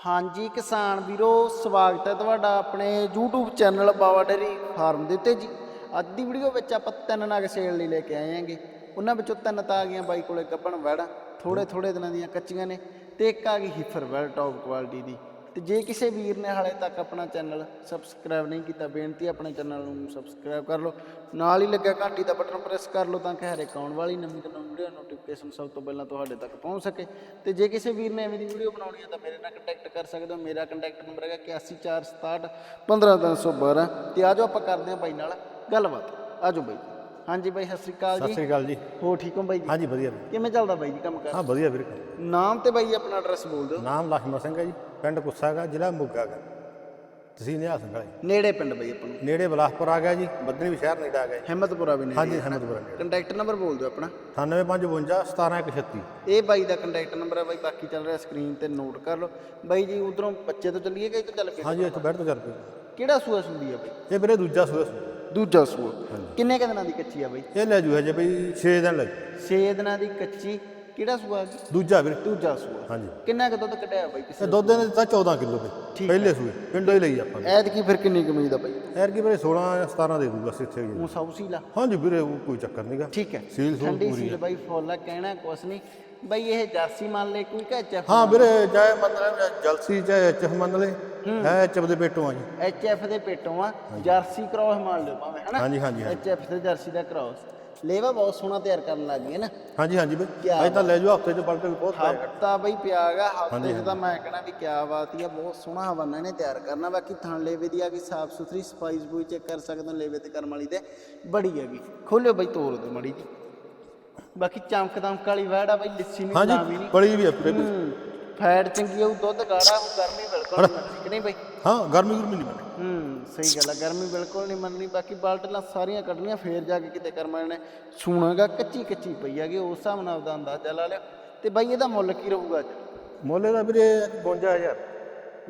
ਹਾਂਜੀ ਕਿਸਾਨ ਵੀਰੋ, ਸਵਾਗਤ ਹੈ ਤੁਹਾਡਾ ਆਪਣੇ YouTube channel Bawa dairy farm ਦੇ ਉੱਤੇ ਜੀ। ਅੱਜ ਦੀ ਵੀਡੀਓ ਵਿੱਚ ਆਪਾਂ ਤਿੰਨ ਨਗ ਸੇਲ ਲਈ ਲੈ ਕੇ ਆਏ ਆਂਗੇ ਉਹਨਾਂ ਵਿੱਚੋਂ ਤਿੰਨ ਤਾਂ ਆ ਗਈਆਂ ਬਾਈ ਕੋਲੇ ਗੱਭਣ ਵੜਾ ਥੋੜੇ ਥੋੜੇ ਦਿਨਾਂ ਦੀਆਂ ਕੱਚੀਆਂ ਨੇ ਤੇ ਇੱਕ ਆ ਗਈ ਹਿਫਰ ਵੜ ਟੌਪ ਕੁਆਲਿਟੀ ਦੀ। ਤੇ ਜੇ ਕਿਸੇ ਵੀਰ ਨੇ ਹਾਲੇ ਤੱਕ ਆਪਣਾ ਚੈਨਲ ਸਬਸਕ੍ਰਾਈਬ ਨਹੀਂ ਕੀਤਾ ਬੇਨਤੀ ਆਪਣੇ ਚੈਨਲ ਨੂੰ ਸਬਸਕ੍ਰਾਈਬ ਕਰ ਲਓ। ਨਾਲ ਹੀ ਲੱਗਿਆ ਘੰਟੀ ਦਾ ਬਟਨ ਪ੍ਰੈਸ ਕਰ ਲਓ ਤਾਂ ਕਿ ਹਰੇਕ ਆਉਣ ਵਾਲੀ ਨਵੀਂ ਤੋਂ ਨਵੀਂ ਵੀਡੀਓ ਨੋਟੀਫਿਕੇਸ਼ਨ ਸਭ ਤੋਂ ਪਹਿਲਾਂ ਤੁਹਾਡੇ ਤੱਕ ਪਹੁੰਚ ਸਕੇ। ਤੇ ਜੇ ਕਿਸੇ ਵੀਰ ਨੇ ਐਵੇਂ ਦੀ ਵੀਡੀਓ ਬਣਾਉਣੀ ਹੈ ਤਾਂ ਮੇਰੇ ਨਾਲ ਕੰਟੈਕਟ ਕਰ ਸਕਦੇ ਹੋ। ਮੇਰਾ ਕੰਟੈਕਟ ਨੰਬਰ ਹੈਗਾ 814661 15312 ਤੇ ਆਜੋ ਆਪਾਂ ਕਰਦੇ ਹਾਂ ਬਾਈ ਨਾਲ ਗੱਲਬਾਤ। ਆਜੋ ਬਾਈ ਹਾਂਜੀ ਬਾਈ ਸਤਿ ਸ੍ਰੀ ਅਕਾਲ ਸਤਿ ਜੀ ਸ੍ਰੀ ਅਕਾਲ ਜੀ। ਹੋ ਠੀਕ ਹੋ ਬਾਈ ਜੀ? ਹਾਂਜੀ ਵਧੀਆ। ਕਿਵੇਂ ਚੱਲਦਾ ਬਾਈ ਜੀ ਕੰਮ ਕਰ? ਹਾਂ ਵਧੀਆ ਵੀਰ। ਨਾਮ ਤੇ ਬਾਈ ਆਪਣਾ ਐਡਰੈਸ ਬੋਲ ਦਿਓ। ਨਾਮ ਲਖਮਾ ਸਿੰਘ ਹੈ ਜੀ। ਪਿੰਡ ਕੁੱਸਾ ਹੈਗਾ ਜ਼ਿਲ੍ਹਾ ਮੋਗਾ ਹੈਗਾ। ਤੁਸੀਂ ਨਿਹਾਲ ਸਿੰਘ ਵਾਲੇ ਨੇੜੇ ਪਿੰਡ ਬਾਈ ਆਪਾਂ ਨੂੰ। ਨੇੜੇ ਬਲਾਸਪੁਰ ਆ ਗਿਆ ਜੀ ਬੱਦਨੀ ਸ਼ਹਿਰ ਨੇੜੇ ਆ ਗਿਆ ਜੀ। ਹਿੰਮਤਪੁਰਾ ਵੀ ਨੇੜੇ ਹਾਂਜੀ ਹਮਦਪੁਰਾ ਨੇੜੇ। ਕੰਟੈਕਟ ਨੰਬਰ ਬੋਲ ਦਿਓ ਆਪਣਾ। 9552 17136 ਇਹ ਬਾਈ ਦਾ ਕੰਟੈਕਟ ਨੰਬਰ ਹੈ ਬਾਈ ਬਾਕੀ ਚੱਲ ਰਿਹਾ ਸਕਰੀਨ ਤੇ ਨੋਟ ਕਰ ਲਓ। ਬਾਈ ਜੀ ਉਧਰੋਂ ਬੱਚੇ ਤੋਂ ਚੱਲੀਏ ਕਿ ਇੱਥੋਂ ਚੱਲ ਕੇ? ਹਾਂਜੀ ਇੱਥੇ ਬੈਠ ਤੋਂ ਚੱਲ ਪਏ ਕਿਹੜਾ ਸੂਆ ਸੁੰਦੀ ਆ ਬਾਈ? ਇਹ ਵੀਰੇ ਦੂਜਾ ਸੂਆ ਸੂ ਦੂਜਾ ਸੂਆ। ਕਿੰਨੇ ਕੁ ਦਿਨਾਂ ਦੀ ਕੱਚੀ ਆ ਬਾਈ? ਇਹ ਲੈ ਜੂ ਹਜੇ ਬਈ 6 ਦਿਨ ਲੈ ਜੂ। 6 ਦਿਨਾਂ ਦੀ ਕੱਚੀ। ਕਿਹੜਾ ਸੂਆ ਗਿਆ? ਦੂਜਾ ਵੀਰੇ। ਦੂਜਾ ਸੂਆ। ਹਾਂਜੀ। ਕਿੰਨਾ ਕੁ ਦੁੱਧ ਕੱਢਿਆ ਬਾਈ ਕਿਸੇ ਇਹ ਦੁੱਧ ਨੇ ਦਿੱਤਾ 14 ਕਿਲੋ ਬਈ ਪਹਿਲੇ ਸੂਏ ਪਿੰਡੋਂ ਹੀ ਲਈ ਆਪਾਂ। ਨੇ ਐਤ ਕੀ ਫਿਰ ਕਿੰਨੀ ਕਮੀ ਦਾ ਬਾਈ? ਐਰ ਕੀ ਵੀਰੇ 16 17 ਦੇ ਦੂ ਬਸ ਇੱਥੇ ਹੀ। ਉਹ ਸੌਸੀ ਲਾ ਹਾਂਜੀ ਵੀਰੇ ਉਹ ਕੋਈ ਚੱਕਰ ਨਹੀਂਗਾ ਠੀਕ ਹੈ। ਸੀਲ ਸੂਲ ਠੰਡੀ ਪੂਰੀ ਸੀਲ ਬਾਈ ਫੁੱਲ ਆ ਕਹਿਣਾ ਕੁਛ ਨਹੀਂ। ਬਾਈ ਇਹ ਜਰਸੀ ਮੰਨ ਲੈ ਕੋਈ ਕਾ ਐਚਐਫ ਹਾਂ ਵੀਰੇ ਚਾਹੇ ਮਤਲਬ ਜਲਸੀ ਚਾਹੇ ਐਚਐਫ ਮੰਨ ਲੈ। ਹੈ। ਐਚਐਫ ਦੇ ਪੇਟੋਂ ਆ ਜੀ। ਐਚਐਫ ਦੇ ਪੇਟੋਂ ਆ। ਜਰਸੀ ਕ੍ਰੋਸ ਮੰਨ ਲਿਓ ਭਾਵੇਂ ਹਨਾ? ਹਾਂਜੀ ਹਾਂਜੀ ਹਾਂਜੀ। ਐਚਐਫ ਤੇ ਜਰਸੀ ਦਾ ਕ੍ਰੋਸ ਲੇਵਾ ਬਹੁਤ ਸੋਹਣਾ ਤਿਆਰ ਕਰਨ ਲੱਗ ਗਏ ਨਾ। ਹਾਂਜੀ ਹਾਂਜੀ ਬਈ। ਅੱਜ ਤਾਂ ਲੈ ਜਾਓ ਹਫ਼ਤੇ ਚ ਵੀ ਬਹੁਤ ਪਏਗਾ ਹਫਤਾ ਬਈ ਪਿਆਗਾ ਹਫ਼ਤੇ ਚ ਤਾਂ ਮੈਂ ਕਹਣਾ ਵੀ ਕਿਆ ਬਾਤ ਹੀ ਆ ਬਹੁਤ ਸੋਹਣਾ ਹਵਾਨਾ ਇਹਨੇ ਤਿਆਰ ਕਰਨਾ। ਬਾਕੀ ਥਣ ਲੇਵੇ ਦੀ ਆ ਸਾਫ਼ ਸੁਥਰੀ ਸਫ਼ਾਈ ਸਫੂਈ ਚੈੱਕ ਕਰ ਸਕਦੇ ਹੋ ਲੇਵੇ ਤੇ ਕਰਮ ਵਾਲੀ ਤੇ ਬੜੀ ਹੈਗੀ। ਖੋਲਿਓ ਬਈ ਤੋੜ ਦਿਓ ਮੜੀ ਜੀ ਬਾਕੀ ਚਮਕ ਦਮਕ ਵਾਲੀ ਵੈੜ ਆ ਬਈ ਲਿੱਸੀ ਨਹੀਂ ਲਾਵੀ ਹਾਂਜੀ ਨਹੀਂ ਪਲੀ ਵੀ ਆ ਪੂਰੇ। ਹੂੰ। ਫੈਟ ਚੰਗੀ ਆਉ ਦੁੱਧ ਗਾੜਾ ਉਹ ਗਰਮੀ ਬਿਲਕੁਲ ਨਹੀਂ ਮੰਨਣੀ ਕਿ ਨਹੀਂ ਬਈ? ਹਾਂ ਗਰਮੀ ਗੁਰਮੀ ਨਹੀਂ ਬਣੀ ਹੂੰ ਸਹੀ ਗੱਲ ਆ ਗਰਮੀ ਬਿਲਕੁਲ ਨਹੀਂ ਮੰਨਣੀ ਬਾਕੀ ਬਾਲਟਲਾਂ ਸਾਰੀਆਂ ਕੱਢਣੀਆਂ ਫੇਰ ਜਾ ਕੇ ਕਿਤੇ ਕਰਮਾਂ ਨੇ ਸੂਣਾਗਾ ਕੱਚੀ ਕੱਚੀ ਪਈ ਹੈਗੀ ਉਸ ਹਿਸਾਬ ਨਾਲ ਉਹਦਾ ਅੰਦਾਜ਼ਾ ਲਾ ਲਿਓ। ਤੇ ਬਾਈ ਇਹਦਾ ਮੁੱਲ ਕੀ ਰਹੂਗਾ ਅੱਜ? ਮੋਲੇ ਦਾ ਵੀਰੇ 52000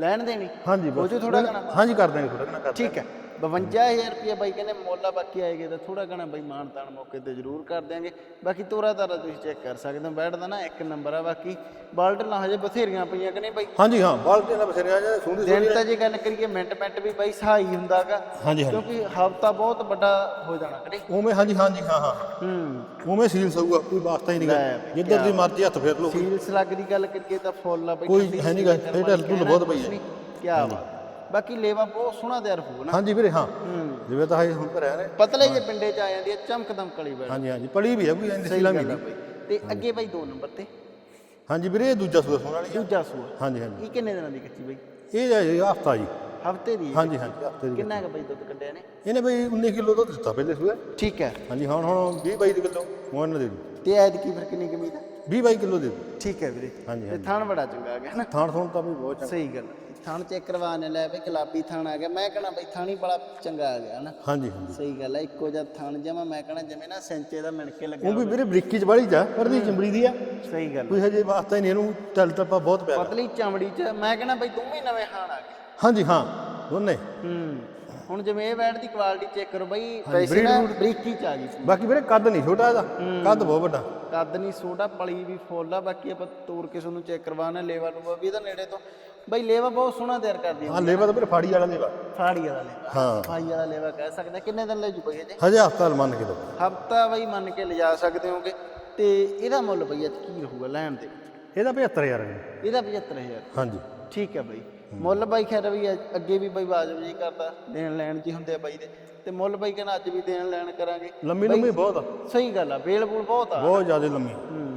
ਲੈਣ ਦੇਣੀ? ਹਾਂਜੀ ਹੋ ਜੂ ਥੋੜਾ ਘਣਾ। ਹਾਂਜੀ ਕਰ ਦਾਂਗੇ ਥੋੜਾ ਘਣਾ ਕਰ ਠੀਕ ਹੈ। 52000 ਰੁਪਏ ਬਾਈ ਕਹਿੰਦੇ ਮੁੱਲ ਬਾਕੀ ਆਏਗੇ ਤਾਂ ਥੋੜਾ ਘਣਾ ਬਾਈ ਮਾਨ ਤਾਨ ਮੌਕੇ ਤੇ ਜ਼ਰੂਰ ਕਰ ਦਿਆਂਗੇ। ਬਾਕੀ ਤੋਰਾ ਤਾਰਾ ਤੁਸੀਂ ਚੈੱਕ ਕਰ ਸਕਦੇ ਹੋ ਬੈਠਦਾ ਨਾ ਇੱਕ ਨੰਬਰ ਆ ਬਾਕੀ ਬਾਲਟਲਾਂ ਹਜੇ ਬਥੇਰੀਆਂ ਪਈਆਂ ਕਿ ਨਹੀਂ ਬਾਈ? ਹਾਂਜੀ ਹਾਂ ਬਾਲਟੀ ਨਾਲ ਬਸਰਿਆ ਜਾ ਸੁੰਦੀ ਦਿਨ ਤਾਂ ਜੇ ਗੱਲ ਕਰੀਏ ਮਿੰਟ ਮਿੰਟ ਵੀ ਬਾਈ ਸਹਾਈ ਹੁੰਦਾਗਾ ਕਿਉਂਕਿ ਹਫਤਾ ਬਹੁਤ ਵੱਡਾ ਹੋ ਜਾਣਾ ਕਿ ਨਹੀਂ? ਉਵੇਂ ਹਾਂਜੀ ਹਾਂਜੀ ਹਾਂ ਹਾਂ। ਹੂੰ। ਉਵੇਂ ਸੀਲ ਸਊਗਾ ਕੋਈ ਵਾਸਤਾ ਹੀ ਲੈ ਨਹੀਂਗਾ ਬਈ, ਜਿੱਧਰ ਦੀ ਮਰਜ਼ੀ ਹੱਥ ਫੇਰ ਲਓ। ਸੀਲਸ ਲੱਗ ਦੀ ਗੱਲ ਕਰੀਏ ਤਾਂ ਫੁੱਲ ਆ ਬਈ ਕੋਈ ਹੈ ਨੀਗਾ, ਸੀਲ ਇਹ ਢਿੱਲ ਢੁੱਲ ਬਹੁਤ ਪਈ ਹੈ। ਕੀ ਬਾਤ ਬਾਕੀ ਲੇਵਾ ਬਹੁਤ ਸੋਹਣਾ ਤਿਆਰ ਹੋਊ ਨਾ। ਹਾਂਜੀ ਵੀਰੇ ਹਾਂ। ਹੂੰ। ਜਿਵੇਂ ਤਾਂ ਇਹ ਹੁਣ ਭਰਿਆ ਨੇ ਪਤਲੇ ਜੇ ਪਿੰਡੇ ਚ ਆ ਜਾਂਦੀ ਹੈ ਚਮਕ ਦਮਕਲੀ ਬੈਠ ਹਾਂਜੀ ਹਾਂਜੀ। ਪਲੀ ਵੀ ਹੈ ਕੋਈ ਸਹੀ ਸੀਲਾ ਵੀ ਨਹੀਂ। ਤੇ ਅੱਗੇ ਬਾਈ ਦੋ ਨੰਬਰ ਤੇ। ਹਾਂਜੀ ਵੀਰੇ ਇਹ ਦੂਜਾ ਸੂਆ ਸੋਣ ਵਾਲੀ ਆ। ਦੂਜਾ ਸੂਆ। ਹਾਂਜੀ ਹਾਂਜੀ। ਇਹ ਕਿੰਨੇ ਦਿਨਾਂ ਦੀ ਕੱਚੀ ਬਾਈ? ਇਹ ਹੈ ਜੀ ਹਫਤਾ ਜੀ। ਹਫ਼ਤੇ ਦੀ। ਹਾਂਜੀ ਹਾਂਜੀ ਹਫ਼ਤੇ ਦੀ ਕਿੰਨਾ ਕੁ ਬਾਈ ਦੁੱਧ ਕੱਢਿਆ ਨੇ ਇਹਨੇ ਬਈ 19 ਕਿਲੋ ਦੁੱਧ ਦਿੱਤਾ ਪਹਿਲੇ ਸੂਏ। ਠੀਕ ਹੈ। ਹਾਂਜੀ ਹੁਣ ਹੁਣ 20 22 ਕਿਲੋ। ਮੋਹਨ ਦੇ ਦੂ ਤੇ ਐਦ ਕੀ ਫਿਰ ਕਿੰਨੀ ਕਮੀ ਦਾ 20 22 ਕਿਲੋ ਦੇ ਦੂ ਠੀਕ ਹੈ ਵੀਰੇ। ਹਾਂਜੀ, ਤੇ ਹਾਂਜੀ। ਥਾਣ ਬੜਾ ਚੰਗਾ ਆ ਗਿਆ ਨਾ। ਥਾਣ ਥੋਣ ਤਾਂ ਵੀ ਬਹੁਤ ਚੰਗਾ। ਸਹੀ ਗੱਲ। ਥਾਣ ਚੈੱਕ ਕਰਵਾਣੇ ਲੈ ਬਈ ਗੁਲਾਬੀ ਥਾਣ ਆ ਗਿਆ। ਮੈਂ ਕਹਣਾ ਬਈ ਥਾਣੀ ਬੜਾ ਚੰਗਾ ਆ ਗਿਆ ਨਾ। ਹਾਂਜੀ ਹਾਂਜੀ। ਸਹੀ ਗੱਲ ਹੈ ਇੱਕੋ ਜਿਹਾ ਥਾਣ ਜਮਾ ਮੈਂ ਕਹਣਾ ਜਿਵੇਂ ਨਾ ਸੈਂਚੇ ਦਾ ਮਿਣ ਕੇ ਲੱਗਿਆ ਉਹ ਵੀ ਵੀਰੇ ਬਰੀਕੀ ਚ ਵਾਲੀ ਜਾ ਪਰ ਦੀ ਚਮੜੀ ਦੀ ਆ। ਸਹੀ ਗੱਲ ਕੋਈ ਹਜੇ ਵਾਸਤਾ ਹੀ ਨਹੀਂ ਇਹਨੂੰ ਚੱਲ ਟੱਪਾ ਬਹੁਤ ਪਿਆ ਪਤਲੀ ਚਮੜੀ ਚ ਮੈਂ ਕਹਣਾ ਬਈ ਦੋਵੇਂ ਨਵੇਂ ਥਾਣ ਆ ਗਏ। ਹਾਂਜੀ ਹਾਂ ਦੋਨੇ। ਹੂੰ। ਹੁਣ ਜਿਵੇਂ ਇਹ ਬੈਟ ਦੀ ਕੁਆਲਿਟੀ ਚੈੱਕ ਕਰੋ ਬਈ ਵੈਸੇ ਨਾ ਬਰੀਕੀ ਚ ਆ ਗਈ ਸੀ। ਬਾਕੀ ਵੀਰੇ ਕੱਦ ਨਹੀਂ ਛੋਟਾ ਇਹਦਾ ਕੱਦ ਬਹੁਤ ਵੱਡਾ। ਕੱਦ ਨਹੀਂ ਛੋਟਾ ਪਲੀ ਵੀ ਫੁੱਲ ਆ ਬਾਕੀ ਆਪਾਂ ਤੋੜ ਕੇ ਤੁਹਾਨੂੰ ਚੈੱਕ ਕਰਵਾਣਾ ਲੇਵਾ ਲੂਵਾ ਵੀ ਇਹਦਾ ਨੇੜੇ ਤੋਂ। ਬਈ ਲੇਵਾ ਬਹੁਤ ਸੋਹਣਾ ਤਿਆਰ ਕਰਦੀ ਆ। ਹਾਂ ਲੇਵਾ ਤਾਂ ਵੀਰੇ ਫਾੜੀ ਵਾਲਾ ਲੇਵਾ। ਫਾੜੀ ਵਾਲਾ ਲੇਵਾ। ਹਾਂ। ਫਾਈ ਵਾਲਾ ਲੇਵਾ ਕਹਿ ਸਕਦੇ ਹਾਂ। ਕਿੰਨੇ ਦਿਨ ਲੈ ਜੂ ਬਈ ਇਹ ਹਜੇ ਹਫਤਾ ਮੰਨ ਕੇ ਦੋ। ਹਫਤਾ ਬਈ ਮੰਨ ਕੇ ਲਿਜਾ ਸਕਦੇ ਹੋਗੇ। ਤੇ ਇਹਦਾ ਮੁੱਲ ਬਈ ਅੱਜ ਕੀ ਰਹੂਗਾ ਲੈਣ ਦੇ? ਵਿੱਚ ਇਹਦਾ 75000 ਹੈ। ਇਹਦਾ 75000 ਹਾਂਜੀ। ਠੀਕ ਹੈ ਬਈ। ਮੁੱਲ ਬਾਈ ਖੈਰ ਵੀ ਅੱਗੇ ਵੀ ਬਈ ਵਾਜਬ ਜੀ ਕਰਦਾ ਦੇਣ ਲੈਣ ਜੀ ਹੁੰਦੇ ਆ ਬਾਈ ਦੇ। ਤੇ ਮੁੱਲ ਬਾਈ ਕਹਿੰਦਾ ਅੱਜ ਵੀ ਦੇਣ ਲੈਣ ਕਰਾਂਗੇ। ਲੰਮੀ ਲੰਮੀ ਬਹੁਤ ਆ। ਸਹੀ ਗੱਲ ਆ ਬੇਲ ਬੂਲ ਬਹੁਤ ਆ। ਬਹੁਤ ਜ਼ਿਆਦਾ ਲੰਮੀ।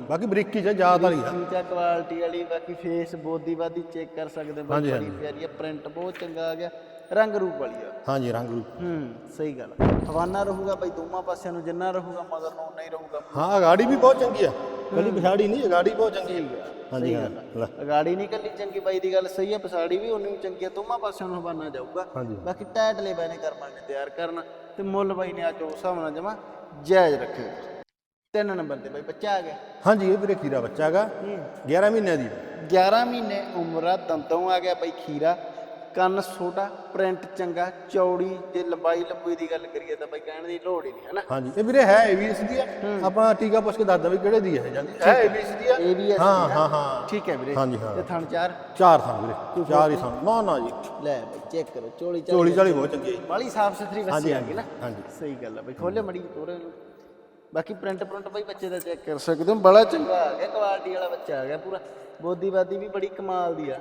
ਬਾਕੀ ਬਰੀਕੀ ਚ ਜ਼ਿਆਦਾ ਵਾਲੀ ਆ। ਚੀਚਾ ਕੁਆਲਿਟੀ ਵਾਲੀ ਬਾਕੀ ਫੇਸ ਬੋਦੀ ਬਾਦੀ ਚੈੱਕ ਕਰ ਸਕਦੇ ਬੜੀ ਪਿਆਰੀ ਆ ਪ੍ਰਿੰਟ ਬਹੁਤ ਚੰਗਾ ਆ ਗਿਆ। ਰੰਗ ਰੂਪ ਵਾਲੀ ਆ। ਹਾਂਜੀ ਰੰਗ ਰੂਪ। ਹੂੰ ਸਹੀ ਗੱਲ ਹਵਾਨਾ ਰਹੂਗਾ ਬਈ ਦੋਵਾਂ ਪਾਸਿਆਂ ਨੂੰ ਜਿੰਨਾ ਰਹੂਗਾ ਮਗਰ ਨੂੰ ਉਨਾ ਹੀ ਰਹੂਗਾ। ਹਾਂ ਗਾੜੀ ਵੀ ਬਹੁਤ ਚੰਗੀ ਆ। ਕੱਲੀ ਪਛਾੜੀ ਨਹੀਂ ਗਾੜੀ ਬਹੁਤ ਚੰਗੀ ਆ। ਹਾਂਜੀ ਹਾਂ ਲੈ, ਗਾੜੀ ਨਹੀਂ ਕੱਲੀ ਚੰਗੀ ਬਾਈ ਦੀ ਗੱਲ ਸਹੀ ਆ ਪਸਾੜੀ ਵੀ ਉਨੀ ਚੰਗੀ ਆ ਦੋਵਾਂ ਪਾਸਿਆਂ ਨੂੰ ਹਵਾਨਾ ਜਾਊਗਾ। ਹਾਂਜੀ। ਬਾਕੀ ਟੈਟ ਲੈ ਬਾਈ ਨੇ ਕਰਮਾਂ ਨੇ ਤਿਆਰ ਕਰਨਾ ਤੇ ਮੁੱਲ ਬਾਈ ਨੇ ਅੱਜ ਉਸ ਹਿਸਾਬ ਨਾਲ ਜਮਾ ਜਾਇਜ਼ ਰੱਖੇ ਤਿੰਨ ਨੰਬਰ ਤੇ ਬਾਈ ਬੱਚਾ ਆ ਗਿਆ। ਹਾਂਜੀ ਇਹ ਵੀਰੇ ਖੀਰਾ ਬੱਚਾ ਹੈਗਾ 11 ਮਹੀਨਿਆਂ ਦੀ। 11 ਮਹੀਨੇ ਉਮਰ ਦੰਦੋਂ ਆ ਗਿਆ ਬਾਈ ਖੀਰਾ। ਕੰਨ ਛੋਟਾ ਪ੍ਰਿੰਟ ਚੰਗਾ ਚੌੜੀ ਜੇ ਲੰਬਾਈ ਲੰਬੂਈ ਦੀ ਗੱਲ ਕਰੀਏ ਤਾਂ ਬਾਈ ਕਹਿਣ ਦੀ ਲੋੜ ਹੀ ਨਹੀਂ ਹੈ ਨਾ? ਹਾਂਜੀ ਇਹ ਵੀਰੇ ਹੈ ਏਬੀਐਸ ਦੀ ਆ। ਆਪਾਂ ਟੀਕਾ ਪੁੱਛ ਕੇ ਦੱਸਦਾ ਵੀ ਕਿਹੜੇ ਦੀ ਹੈ ਜਾਂਦੀ। ਹੈ ਏਬੀਐਸ ਦੀ ਆ? ਹਾਂ। ਹਾਂ ਹਾਂ। ਠੀਕ ਹੈ ਵੀਰੇ। ਹਾਂਜੀ, ਹਾਂ। ਤੇ ਥਣ ਚਾਰ? ਚਾਰ ਥਾਂ ਵੀਰੇ ਚਾਰ ਹੀ ਥਾਂ ਨਾ ਨਾ ਜੀ। ਲੈ ਬਈ ਚੈੱਕ ਕਰੋ ਚੋਲੀ ਚੋਲੀ ਚਾਲੀ ਬਹੁਤ ਚੰਗੀ ਹੈ। ਬਾਲੀ ਸਾਫ਼ ਸੁਥਰੀ ਹਾਂਜੀ, ਆ ਗਈ ਨਾ। ਹਾਂਜੀ। ਸਹੀ ਗੱਲ ਆ ਬਈ ਖੋਲੇ ਮੜੀ ਤੋਰੇ ਬਾਕੀ ਪ੍ਰਿੰਟ ਪ੍ਰਿੰਟ ਬਈ ਬੱਚੇ ਦਾ ਚੈੱਕ ਕਰ। ਸਕਦੇ ਹੋ ਬੜਾ ਚੰਗਾ। ਆ ਗਿਆ ਕੁਆਲਿਟੀ ਵਾਲਾ ਬੱਚਾ ਆ ਗਿਆ ਪੂਰਾ। ਬੋਦੀ ਬਾਦੀ ਵੀ ਬੜੀ ਕਮਾਲ ਦੀ ਆ।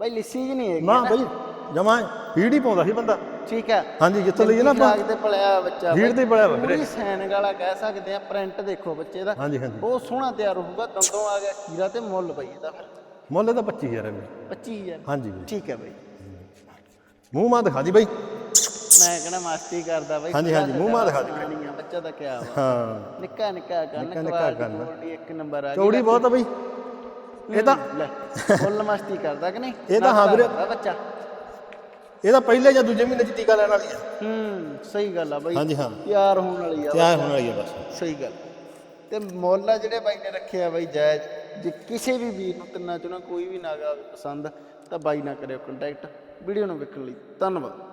ਬਾਈ ਲਿੱਸੀ ਜੀ ਨਹੀਂ ਹੈਗੀ ਨਾ? ਬਈ ਜਮਾ ਫੀਡ ਹੀ ਪਾਉਂਦਾ ਸੀ ਬੰਦਾ। ਠੀਕ ਹੈ। ਹਾਂਜੀ ਜਿੱਥੋਂ ਲਈਏ ਨਾ ਆਪਾਂ। ਤੇ ਪਲਿਆ ਬੱਚਾ ਰੀੜ ਤੇ ਪਲਿਆ ਵਾ। ਵੀਰੇ। ਪੂਰੀ ਸੈਨਿਕ ਵਾਲਾ ਕਹਿ ਸਕਦੇ ਆ ਪ੍ਰਿੰਟ ਦੇਖੋ ਬੱਚੇ ਦਾ। ਹਾਂਜੀ ਹਾਂਜੀ। ਬਹੁਤ ਸੋਹਣਾ ਤਿਆਰ ਹੋਊਗਾ ਦੰਦੋਂ ਆ ਗਿਆ ਖੀਰਾ ਤੇ ਮੁੱਲ ਬਈ ਇਹਦਾ ਫਿਰ। ਮੁੱਲ ਇਹਦਾ 25000 ਹੈ ਵੀਰੇ 25000 ਹਾਂਜੀ ਵੀਰੇ ਠੀਕ ਹੈ ਬਈ। ਮੂੰਹ ਮਾਂ ਦਿਖਾ ਦੀ ਬਈ। ਮੈਂ ਕਹਿੰਦਾ ਮਸਤੀ ਕਰਦਾ ਬਈ। ਹਾਂਜੀ, ਹਾਂਜੀ, ਮੂੰਹ ਮਾਰ ਦਿਖਾ ਦੇ। ਬੱਚਾ ਤਾਂ ਕਿਆ ਵਾ। ਹਾਂ। ਨਿੱਕਾ ਨਿੱਕਾ ਨਿੱਕਾ ਨਿੱਕਾ ਕੁਆਲਿਟੀ ਕੰਨ। ਕੁਆਲਿਟੀ ਇੱਕ ਨੰਬਰ ਆ ਚੌੜੀ ਬਹੁਤ ਆ ਬਈ। ਇਹ ਤਾਂ ਲੈ ਫੁੱਲ ਮਸਤੀ ਕਰਦਾ ਕਿ ਨਹੀਂ? ਇਹ ਤਾਂ ਹਾਂ ਵੀਰੇ। ਬੱਚਾ। ਇਹਦਾ ਪਹਿਲੇ ਜਾਂ ਦੂਜੇ ਮਹੀਨੇ ਚ ਟੀਕਾ ਲੈਣ ਵਾਲੀ ਆ। ਹੂੰ ਸਹੀ ਗੱਲ ਆ ਬਾਈ। ਹਾਂਜੀ ਹਾਂ। ਤਿਆਰ ਹੋਣ ਵਾਲੀ ਆ। ਤਿਆਰ ਹੋਣ ਵਾਲੀ ਆ ਬਸ। ਸਹੀ ਗੱਲ। ਤੇ ਮੁੱਲ ਜਿਹੜੇ ਬਾਈ ਨੇ ਰੱਖਿਆ ਬਾਈ ਜਾਇਜ਼ ਜੇ ਕਿਸੇ ਵੀ ਵੀਰ ਨੂੰ ਤਿੰਨਾਂ ਚੋਂ ਨਾ ਕੋਈ ਵੀ ਨਾਗਾ ਪਸੰਦ ਤਾਂ ਬਾਈ ਨਾਲ ਕਰਿਓ ਕੰਟੈਕਟ ਵੀਡੀਓ ਨੂੰ ਵੇਖਣ ਲਈ ਧੰਨਵਾਦ।